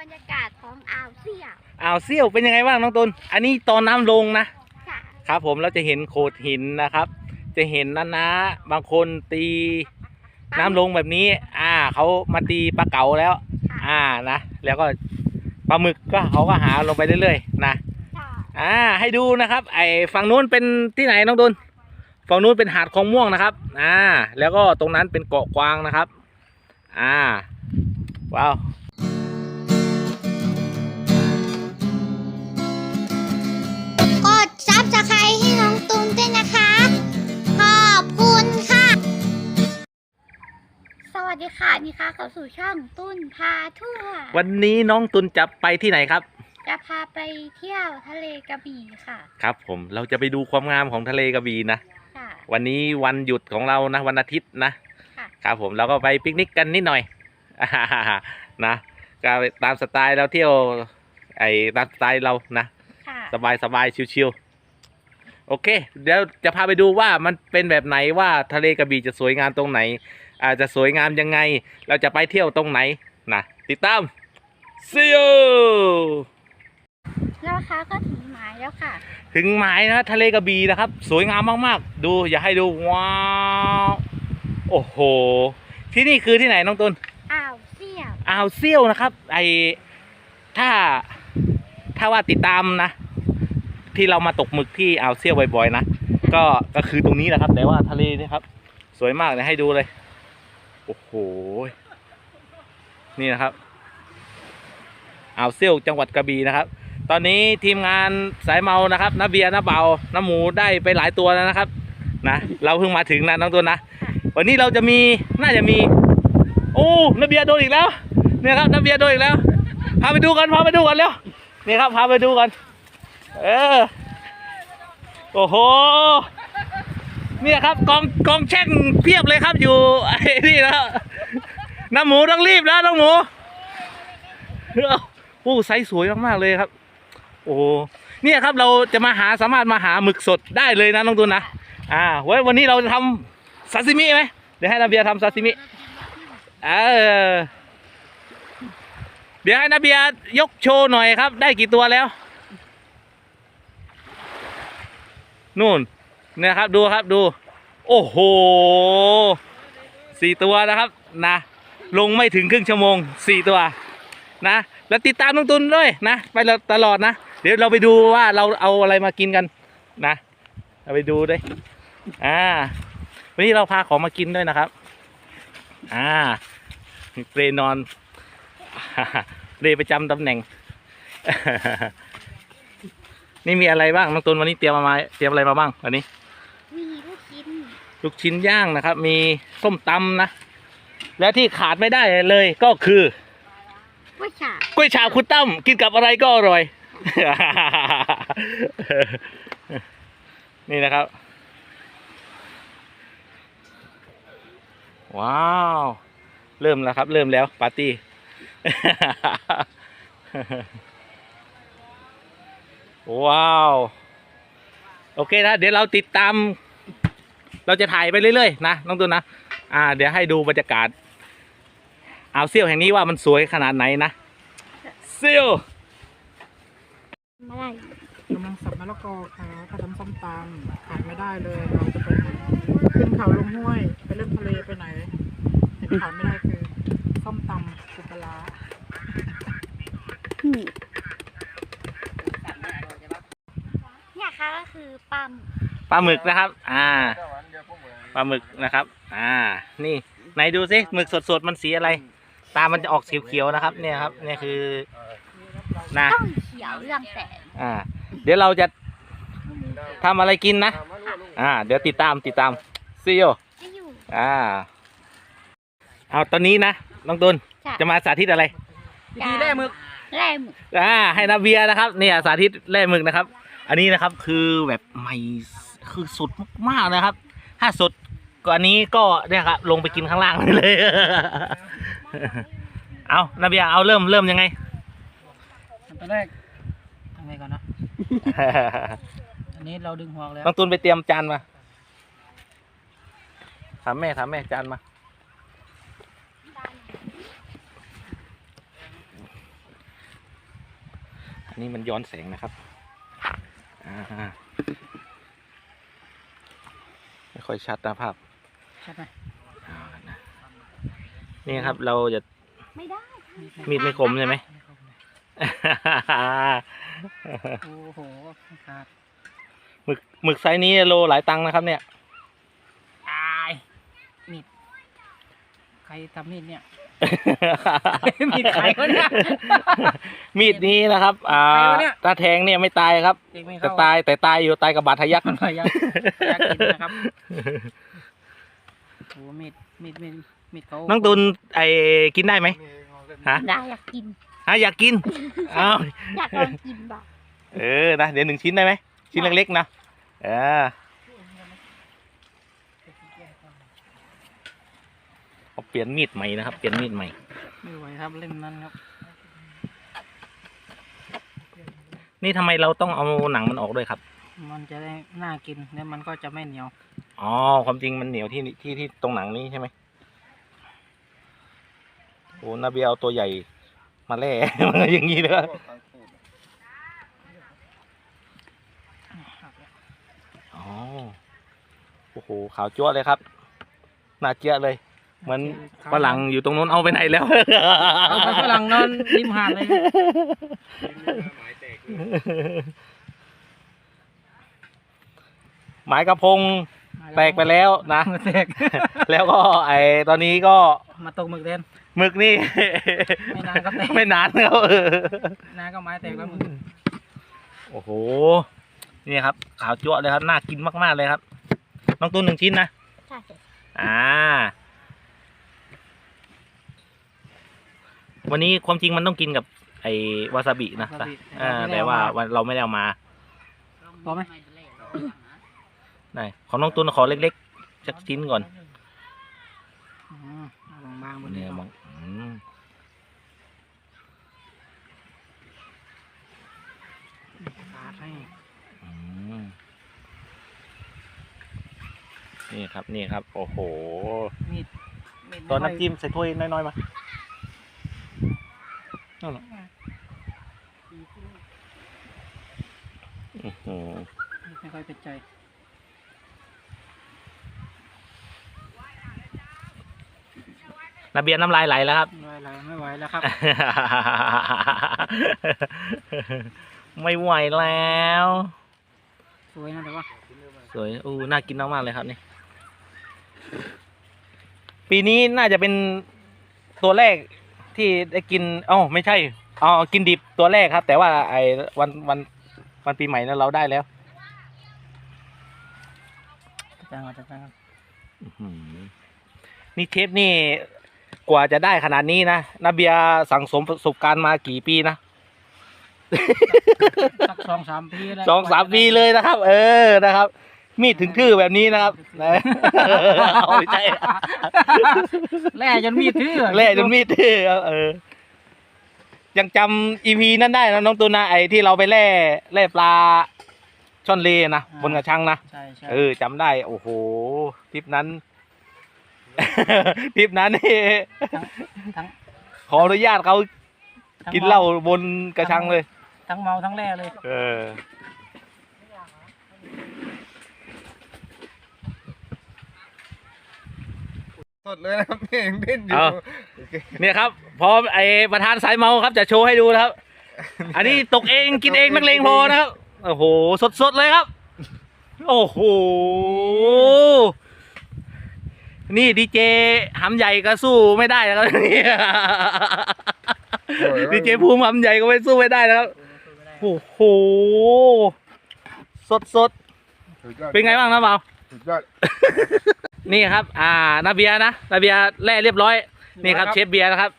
บรรยากาศของอ่าวเสี่ยวอ่าวเซี่ยวเป็นยังไงบ้างน้องตุนอันนี้ตอนน้ำลงนะ ค่ะครับผมเราจะเห็นโขดหินนะครับ จะเห็นนะนะบางคนตีน้ำลงแบบนี้ อ่าเขามาตีปลาเก๋าแล้ว อ่านะแล้วก็ปลาหมึกก็เขาก็หาลงไปเรื่อยๆนะค่ะอ่าให้ดูนะครับ ไอ้ฝั่งนู้นเป็นที่ไหนน้องตุนฝั่งนู้นเป็นหาดคลองม่วงนะครับ อ่า แล้วก็ตรงนั้นเป็นเกาะกวางนะครับ อ่า ว้าว ค่ะนี่ค่ะเข้าสู่ช่องตุ้นพาทั่ววันนี้น้องตุนจะไปที่ไหนครับ จะพาไปเที่ยวทะเลกระบี่ค่ะครับ ผมเราจะไปดูความงามของทะเลกระบี่นะค่ะวันนี้วันหยุดของเรานะวันอาทิตย์นะค่ะครับผมเราก็ไปปิกนิกกันนิดหน่อย นะก็ตามสไตล์เราเที่ยว ไอ้ตามสไตล์เรานะค่ะสบายสบายชิวๆโอเค เดี๋ยวจะพาไปดูว่ามันเป็นแบบไหนว่าทะเลกระบี่จะสวยงามตรงไหน อาจจะสวยงามยังไง เราจะไปเที่ยวตรงไหนนะติดตาม see you แล้วนะคะก็ถึงหมายแล้วค่ะ ถึงหมายนะทะเลกระบี่นะครับ สวยงามมากๆ ดูอย่าให้ดูว้าวโอ้โห ที่นี่คือที่ไหนน้องตุนอ่าวเสี่ยวอ่าวเซี่ยวนะครับ ไอถ้าถ้าว่าติดตามนะ ที่เรามาตกหมึกที่อ่าวเซี่ยวบ่อยๆนะก็ก็คือตรงนี้แหละครับ แต่ว่าทะเลนี่ครับ สวยมากเลยให้ดูเลย โอ้โห นี่นะครับอ่าวเซี่ยวจังหวัดกระบี่นะครับ ตอนนี้ทีมงานสายเมานะครับน้าเบียร์น้าเบาน้าหมูได้ไปหลายตัวแล้วนะครับ นะ เราเพิ่งมาถึงนะน้องตัวนะ วันนี้เราจะมี น่าจะมี โอ้น้าเบียร์โดนอีกแล้ว เนี่ยครับน้าเบียร์โดนอีกแล้ว พาไปดูกัน พาไปดูกันเร็ว นี่ครับ พาไปดูกัน เออ โอ้โห เนี่ยครับกองกองแช่งเพียบเลยครับอยู่ไอ้นี่แล้วน้าหมูต้องรีบแล้วน้องหมูโอ้ไซส์สวยมากๆเลยครับ โอ้เนี่ยครับเราจะมาหาสามารถมาหาหมึกสดได้เลยนะน้องตุนนะอ่าไว้วันนี้เราจะทำซาซิมิไหมเดี๋ยวให้นาเบียทำซาซิมิเออเดี๋ยวให้นาเบียยกโชว์หน่อยครับ ได้กี่ตัวแล้วนู่น เนี่ยครับดูครับดู โอ้โหสี่ตัวนะครับนะ ลงไม่ถึงครึ่งชั่วโมงสี่ตัวนะ แล้วติดตามน้องตุนด้วยนะ ไปตลอดนะ เดี๋ยวเราไปดูว่าเราเอาอะไรมากินกันนะเราไปดูด้วยอ่าวันนี้เราพาของมากินด้วยนะครับอ่าเปรนอนเปรประจำตำแหน่ง นี่มีอะไรบ้างน้องตุนวันนี้เตรียมมาเตรียมอะไรมาบ้างวันนี้ ลูกชิ้นย่างนะครับ มีส้มตำนะ และที่ขาดไม่ได้เลยก็คือกล้วยฉาบกล้วยฉาบคุณตั้มกินกับอะไรก็อร่อย นี่นะครับ ว้าว เริ่มแล้วครับ เริ่มแล้วปาร์ตี้ ว้าว โอเคนะ เดี๋ยวเราติดตาม เราจะถ่ายไปเรื่อยๆนะน้องตุนนะอ่า เดี๋ยวให้ดูบรรยากาศอ่าวเซี่ยวแห่งนี้ว่ามันสวยขนาดไหนนะเซี่ยวอะไรกำลังสับมะละกอค่ะกระทำส้มตำขาดไม่ได้เลย เราจะไปขึ้นเขาลงห้วย ไปเล่นทะเลไปไหนที่ขาดไม่ได้คือส้มตำสุปลาร้าเนี่ยค่ะก็คือปั๊มปลาหมึกนะครับ อ่า ปลาหมึกนะครับ อ่า นี่ไหนดูสิหมึกสดๆมันสีอะไร ตามันจะออกเขียวๆนะครับ เนี่ยครับเนี่ยคือนะต้องเขียวเรื่องแสงอ่า เดี๋ยวเราจะทำอะไรกินนะอ่า เดี๋ยวติดตามติดตามซีโอจะอยู่ อ่า เอาตอนนี้นะน้องตุนจ้ะ จะมาสาธิตอะไรวิธีแร่หมึก แร่หมึกอ่าให้นาเบียร์นะครับเนี่ยสาธิตแล่หมึกนะครับ อันนี้นะครับคือแบบใหม่คือสุดมากๆนะครับ ถ้าสด กว่านี้ก็เนี่ยครับลงไปกินข้างล่างเลย เอานาเบียร์เอาเริ่มเริ่มยังไงอันตอนแรกทำไงก่อนนะอันนี้เราดึงหัวออกแล้วน้องตุนไปเตรียมจานมา ถามแม่ถามแม่จานมานี้มันย้อนแสงนะครับอ่าไม่ค่อยชัดนะภาพ ใช่ไหมอ่านะนี่ครับเราจะไม่ได้มีดไม่คมใช่ไหมไม่ครบเลยโอ้โหขาดหมึกหมึกไซส์นี้โลหลายตังค์นะครับ เนี่ยตายมีดใครทำมีดเนี่ย มีดใครวะเนี่ย มีดนี้นะครับ อ่า ใครวะเนี่ย ถ้าแทงเนี่ยไม่ตายครับเองไม่แต่เข้าตายแต่ตายอยู่ตายกับบาดทะยักมันอยากอยากกินนะครับ โอ้มีดมีดมีดมีดเขาน้องตุนไอกินได้ไหมฮะได้อยากกิน ฮะอยากกินอ้าวอยากลองกินบ้างเออนะเดี๋ยวหนึ่งชิ้นได้ไหมชิ้นเล็กๆนะเออเอาเปลี่ยนมีดใหม่นะครับเปลี่ยนมีดใหม่ไม่ไหวครับเล่มนั้นครับ นี่ทำไมเราต้องเอาหนังมันออกด้วยครับ มันจะได้น่ากินแล้วมันก็จะไม่เหนียว อ๋อ ความจริงมันเหนียวที่ที่ที่ตรงหนังนี้ใช่ไหมโอ้นาเบียเอาตัวใหญ่มาแล่ มันก็อย่างนี้เลยอ๋อ โอ้โห ขาวจั๊วะเลยครับหนาเจี๊ยะเลย เหมือนฝรั่งอยู่ตรงนู้นเอาไปไหนแล้วเอาไปฝรั่งนอนริมหาดเลย หมายกระพงแตกไปแล้วนะแตกแล้วก็ไอตอนนี้ก็มาตกหมึกเด่นหมึกนี่ ไม่นานก็แตกไม่นานแล้วเออน้าก็ไม้แตกแล้วหมึกโอ้โหนี่ครับขาวจั๊วะเลยครับน่ากินมากๆเลยครับ น้องตูนหนึ่งชิ้นนะใช่อ่า วันนี้ความจริงมันต้องกินกับ ไอ้วาซาบินะแต่อ่าแต่ว่าวันเราไม่ได้เอามาพอไหม ไหนของน้องตูนขอเล็กๆสักชิ้นก่อนอืมเอาบางๆบนเนี่นี้ยก่มออนงอืมปาดให้อืมนี่ครับนี่ครับ โอ้โห มีดมีดตอนน้ำจิ้มใส่ถ้วยน้อยๆมานั่นเหรออื้อหือไม่ค่อยเป็นใจ นาเบียร์น้ำลายไหลแล้วครับ ไม่ไหวแล้วไม่ไหวแล้วครับ ไม่ไหวแล้ว สวยนะแต่ว่าสวยอู้น่ากินมากๆเลยครับนี่ ปีนี้น่าจะเป็นตัวแรกที่ได้กินอ๋อไม่ใช่อ๋อกินดิบตัวแรกครับ แต่ว่าไอ้วันวันวันปีใหม่นั้นเราได้แล้วจังจังจังอื้อหือนี่เชฟนี่ กว่าจะได้ขนาดนี้นะนาเบียร์สั่งสมประสบการณ์มากี่ปีนะ สักสองสามปีแล้วสองสามปีเลยนะครับ เออนะครับ มีดถึงทื่อแบบนี้นะครับนะเอาไม่ใช่แล่จนมีดทื่อแล่จนมีดทื่อครับเออ ยังจำอีพีนั้นได้นะน้องตูนนะไอ้ที่เราไปแล่แล่ปลาช่อนเลนะบนกระชังนะใช่ใช่เออจำได้ โอ้โหทริปนั้น ทริปนั้นนี่ทั้งขออนุญาตเขาทั้งกินเหล้าบนกระชังเลย ทั้งเมาทั้งแล่เลย เออ สดเลยนะครับนี่ยังดิ้นอยู่ เอา เนี่ยครับพอไอประธานสายเมาครับจะโชว์ให้ดูนะครับ อันนี้ตกเองกินเองนักเลงพอนะครับ โอ้โห สดๆเลยครับ โอ้โห นี่ดีเจหำใหญ่ก็สู้ไม่ได้นะครับนี่ดีเจภูมิหำใหญ่ก็ไม่สู้ไม่ได้นะครับโอ้โหสดสุดยอดๆเป็นไงบ้างนะเบาสุดยอดนี่ครับ อ่านาเบียร์นะนาเบียร์แล่เรียบร้อย นี่ครับเชฟเบียร์นะครับ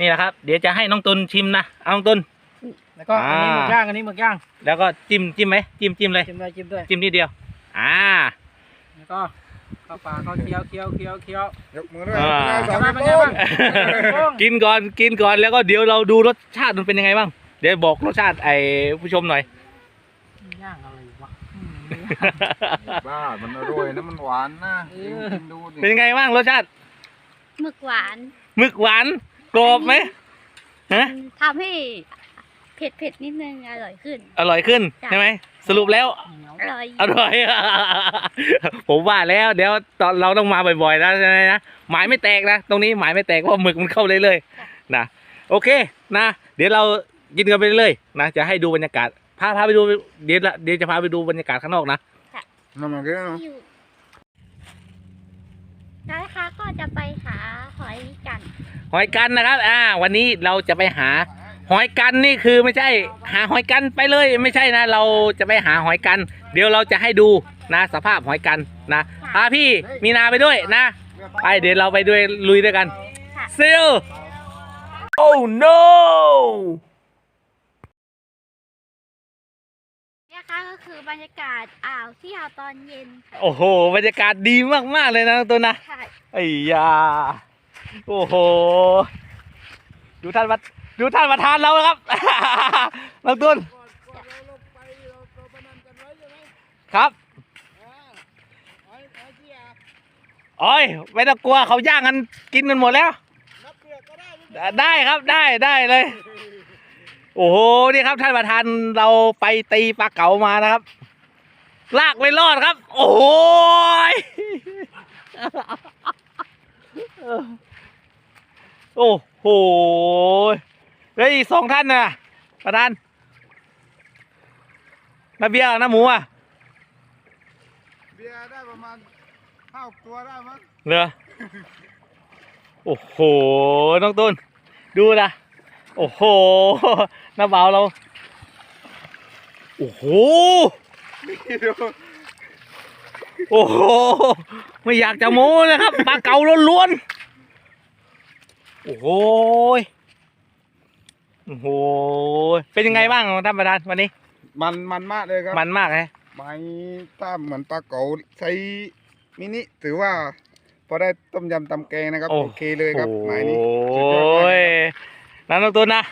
นี่นะครับ เดี๋ยวจะให้น้องตุนชิมนะเอาน้องตุนแล้วก็อันนี้หมึกย่างอันนี้หมึกย่าง แล้วก็จิ้มจิ้มไหมจิ้มจิ้มเลยจิ้มด้วยจิ้มด้วยจิ้มนิดเดียว อ่า แล้วก็เข้าปากเข้าเคี้ยวเคี้ยวเคี้ยวเคี้ยว ยกมือด้วยอ่า สองเป็นไงนิ้วบ้างโป้ง กินก่อนกินก่อนแล้วก็เดี๋ยวเราดูรสชาติมันเป็นยังไงบ้าง เดี๋ยวบอกรสชาติไอ้ผู้ชมหน่อย ย่างอะไรวะอืมบ้ามันอร่อยนะมันหวานนะเออกินดูดิเป็นยังไงบ้างรสชาติหมึกหวานหมึกหวานกรอบไหมฮะทำให้ผ็ดเผ็ดๆนิดนึงอร่อยขึ้น อร่อยขึ้นจ้ะใช่ไหมสรุปแล้ว อ ร่อยอร่อย ผมว่าแล้วเดี๋ยวตอนเราต้องมาบ่อยๆนะใช่ไหมนะหมายไม่แตกนะตรงนี้หมายไม่แตกเพราะหมึกมันเข้าเลยเลยๆนะโอเคนะ เดี๋ยวเรากินกันไปเรื่อยๆนะจะให้ดูบรรยากาศพาพาไปดูเดี๋ยวละเดี๋ยวจะพาไปดูบรรยากาศข้างนอกนะนั่นมันก็อยู่แล้วนะคะก็จะไปหาหอยกัน หอยกันนะครับ อ่า วันนี้เราจะไปหา หอยกันนี่คือไม่ใช่ หาหอยกันไปเลยไม่ใช่นะ เราจะไปหาหอยกัน เดี๋ยวเราจะให้ดูนะสภาพหอยกันนะพาพี่มีนาไปด้วยนะไปเดี๋ยวเราไปด้วยลุยด้วยกันค่ะซิล oh no เนี่ยค่ะก็คือบรรยากาศอ่าวที่อ่าวตอนเย็นค่ะโอ้โห บรรยากาศดีมากๆเลยนะน้องตัวนะค่ะไอ้ยาโอ้โห ดูท่านประ ดูท่านประธานเรานะครับ น้องตุนครับโอ้ยไม่ต้องกลัวเขาย่างกันกินกันหมดแล้ว ได้ครับได้ได้เลย โอ้โหนี่ครับท่านประธานเราไปตีปลาเก๋ามานะครับ ลากไม่รอดครับ โอ้ยโอ้โห เฮ้ยสองท่านน่ะประธานน้าเบียร์น้าหมูอะเบียร์ได้ประมาณห้าตัวได้มั้งเหรอโอ้โหน้องตุนดูนะโอ้โหน้าเบาเราโอ้โหนี่ดูโอ้โหไม่อยากจะโม้นะครับปลาเก๋าล้วนๆโอ้โหย โอ้โห เป็นยังไงบ้างท่านประธานวันนี้ มันมันมากเลยครับมันมากเลยไม้ถ้าเหมือนปลาเก๋าใช้มินิถือว่า พอได้ต้มยำตำแกงนะครับโอ้โอเคเลยครับไม้นี้โอ้สุดยอดมากยนั่นน้องตุนนะ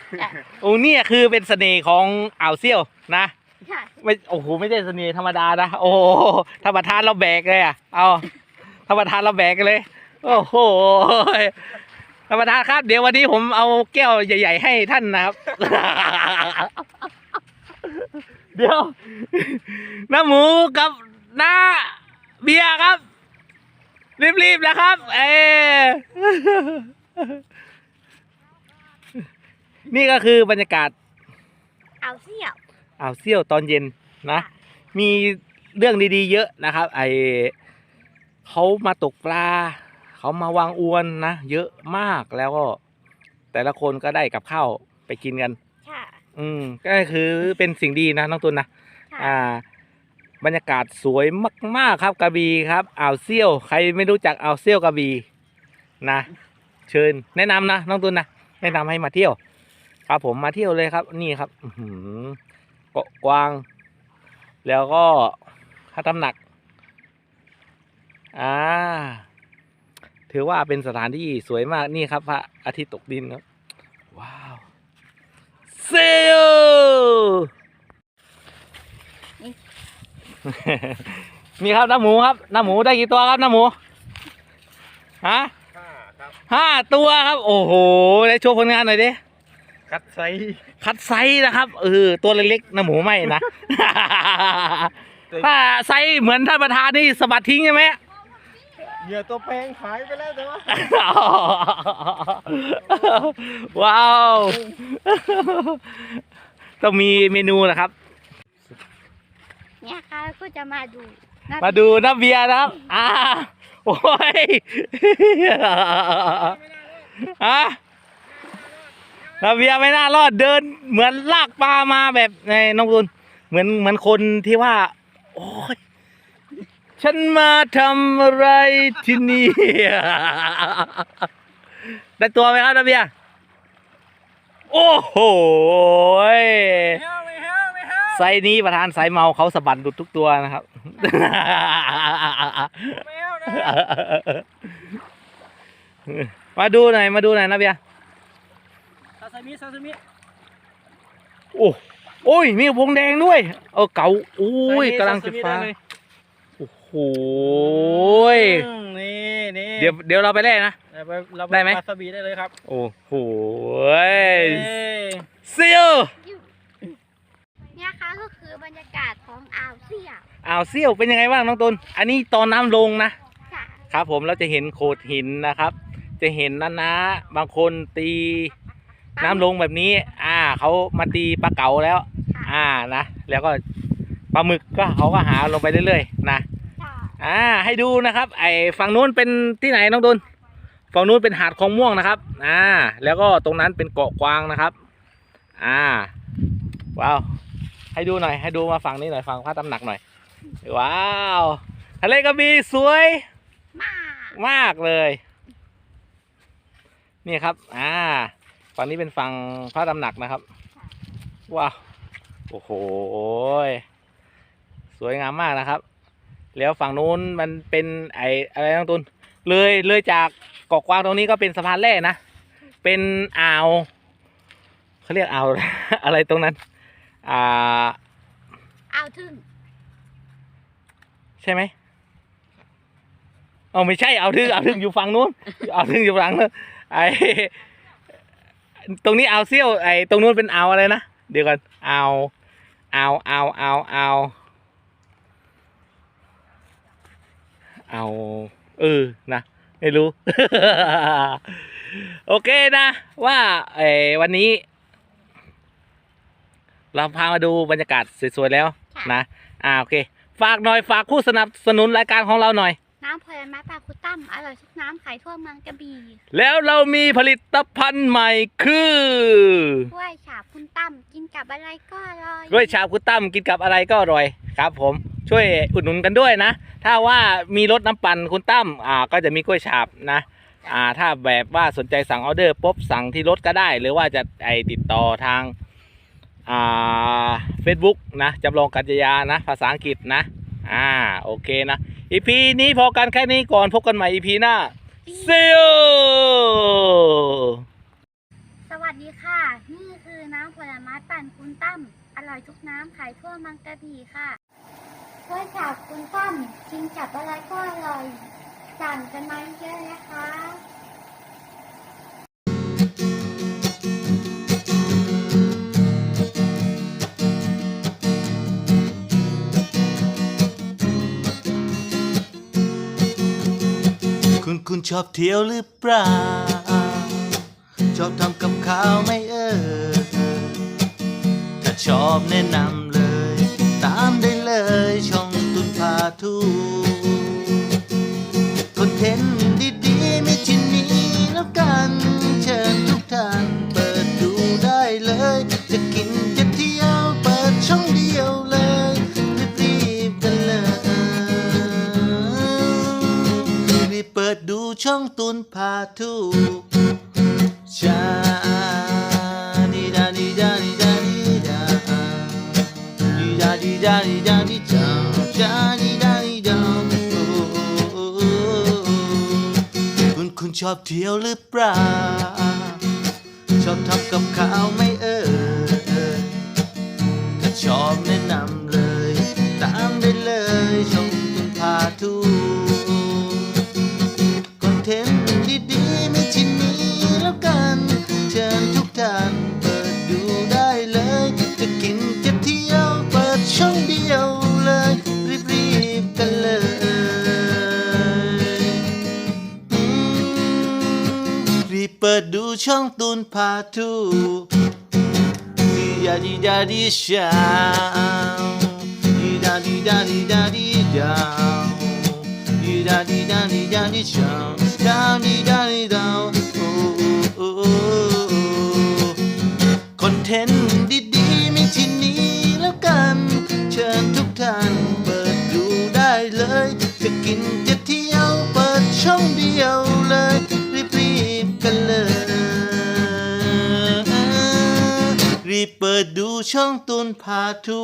โอ้เนี่ยคือเป็นเสน่ห์ของอ่าวเซี่ยวนะ ค่ะไม่โอ้โหไม่ใช่เสน่ห์ธรรมดานะโอ้โหธรรมทานเราแบกเลยอะเอาธรรมทานเราแบกกันเลย โอ้โห ธรรมทานครับ เดี๋ยววันนี้ผมเอาแก้วใหญ่ ๆ ให้ท่านนะครับ เดี๋ยวน้าหมูกับน้าเบียร์ครับ รีบๆนะครับ เออนี่ก็คือบรรยากาศอ่าวเสี่ยวอ่าวเซี่ยวตอนเย็นนะ มีเรื่องดีๆ เยอะนะครับ ไอเขามาตกปลา เขามาวางอวนนะ เยอะมากแล้วก็ แต่ละคนก็ได้กับข้าวไปกินกัน ค่ะ อืมก็คือเป็นสิ่งดีนะน้องตุนนะค่ะ อ่า บรรยากาศสวยมาก ๆ ครับกระบี่ครับอ่าวเซี่ยว ใครไม่รู้จักอ่าวเซี่ยวกระบี่นะ เชิญแนะนำนะน้องตุนนะแนะนำให้มาเที่ยวครับผมมาเที่ยวเลยครับ นี่ครับอื้อหือเกาะกวาง แล้วก็พระตำหนัก อ่า ถือว่าเป็นสถานที่สวยมากนี่ครับ พระอาทิตย์ตกดินครับ ว้าวเซลมีครับน้าหมูครับน้าหมูได้กี่ตัวครับน้าหมูฮะห้าตัวครับ โอ้โหได้โชว์ผลงานหน่อยดิคัดไซส์คัดไซส์นะครับเออตัวเล็กๆน้าหมูไม่นะถ้าไซส์เหมือนท่านประธานนี่สะบัดทิ้งใช่ไหม เหยื่อตัวแพงหายไปแล้วแต่ว่า ว้าว ต้องมีเมนูนะครับ เนี่ยค่ะก็จะมาดูนะมาดูน้ำเบียร์นะครับ อ่า โอ้ยฮะน้ำเบียร์ไม่น่ารอดเดิน เหมือนลากปลามาแบบในน้องตุนเหมือนเหมือนคนที่ว่า โอ้ย ฉันมาทำอะไรที่นี่ ได้ตัวไหมครับน้ำเบียร์โอ้โหยไซส์นี้ประธานสายเมาเขาสะบัดดุดทุกตัวนะครับ มาดูหน่อยมาดูหน่อยนะเบียร์ซาซิมิซาซิมิโอ้โอ้ยมีวงแดงด้วย เออเก๋าโอ้ยกำลังจะฟ้า โอ้โหยนี่นี่เดี๋ยวเดี๋ยวเราไปแล่นะ เราไปเราปได้ไหม วาซาบิได้เลยครับโอ้โหยเอ้ยซิลากาศของอ่าวเสี่ยวอ่าวเซี่ยวเป็นยังไงบ้างน้องตุนอันนี้ตอนน้ำลงนะ ค่ะครับผมเราจะเห็นโขดหินนะครับ จะเห็นนะนะบางคนตีน้ำลงแบบนี้ อ่าเขามาตีปลาเก๋าแล้ว ค่ะอ่านะ แล้วก็ปลาหมึกก็เขาก็หาลงไปเรื่อยๆนะค่ะ อ่าให้ดูนะครับ ไอ้ฝั่งนู้นเป็นที่ไหนน้องตุนฝั่งนู้นเป็นหาดคลองม่วงนะครับอ่าแล้วก็ตรงนั้นเป็นเกาะกวางนะครับ อ่าว้าวให้ดูหน่อย ให้ดูมาฝั่งนี้หน่อยฝั่งพระตำหนักหน่อย ว้าวทะเลกระบี่สวยมากมากเลย นี่ครับ อ่าฝั่งนี้เป็นฝั่งพระตำหนักนะครับว้าวโอ้โหสวยงามมากนะครับ แล้วฝั่งนู้นมันเป็นไออะไรน้องตุนเลยเลยจากเกาะกวางตรงนี้ก็เป็นสะพานแร่นะ เป็นอ่าวเขาเรียกอ่าว อะไรตรงนั้น อ่าอ่าวทึ่งใช่ไหมเอาไม่ใช่เอาวทึ่งเอาวทึ่งอยู่ฝั่งนู้นเอาวทึ่งอยู่ฝั่งนู้นไอตรงนี้อ่าวเซี่ยวไอตรงนู้นเป็นอ่าวอะไรนะเดี๋ยวก่อนอ่าวอ่าวอ่าวอ่าวอ่าว อ่าวเออ นะ ไม่รู้ โอเคนะ ว่าไอวันนี้ เราพามาดูบรรยากาศสวยๆแล้วค่ะนะ อ่า โอเค ฝากหน่อย ฝากผู้สนับสนุนรายการของเราหน่อย น้ำผลไม้ปลาคุตั้มอร่อยทุกน้ำขายทั่วเมืองกระบี่ แล้วเรามีผลิตภัณฑ์ใหม่คือกล้วยฉาบคุณตั้มกินกับอะไรก็อร่อย ด้วยชาคุตั้มกินกับอะไรก็อร่อยครับผม ช่วยอุดหนุนกันด้วยนะ ถ้าว่ามีรถน้ำปั่นคุณตั้มอ่าก็จะมีกล้วยฉาบนะอ่าถ้าแบบว่าสนใจสั่งออเดอร์ปุ๊บสั่งที่รถก็ได้ หรือว่าจะไอติดต่อทางอ่าเฟซบุ๊กนะจำลองกัญญยานะ ภาษาอังกฤษนะอ่าโอเคนะอีพีนี้พอกันแค่นี้ก่อนพบกันใหม่อีพีหน้า See you สวัสดีค่ะ นี่คือน้ำผลไม้ปั่นคุณตั้มอร่อยทุกน้ำขายทั่วมืองกระบี่ค่ะ กล้วยฉาบคุณตั้มกินกับอะไรก็อร่อยสั่งกันมาเยอะนะคะคุณคุณชอบเที่ยวหรือเปล่า ชอบทำกับข้าวไหม่เออ ถ้าชอบแนะนำ ทูคอนเทนต์ดีๆมีที่นี้แล้วกันเชิญทุกท่านเปิดดูได้เลย จะกินจะเที่ยวเปิดช่องเดียวเลยรีบๆกันเลยรีบเปิดดูช่องตุนพาทู เที่ยวหรือเปล่า ชอบทำกับข้าวไม่เอ่ยถ้าชอบแนะนำเลย ตามได้เลยช่องตุนพาทู่ ดาวดีดาดีดาดีดาดีชาวดาดีดาดีดาวโอ้โอ้โอ้คอนเทนต์ดีๆมีที่นี้แล้วกัน เชิญทุกท่านเปิดดูได้เลย จะกินจะเที่ยวเปิดช่อง รีบเปิดดูช่องตุนพาทู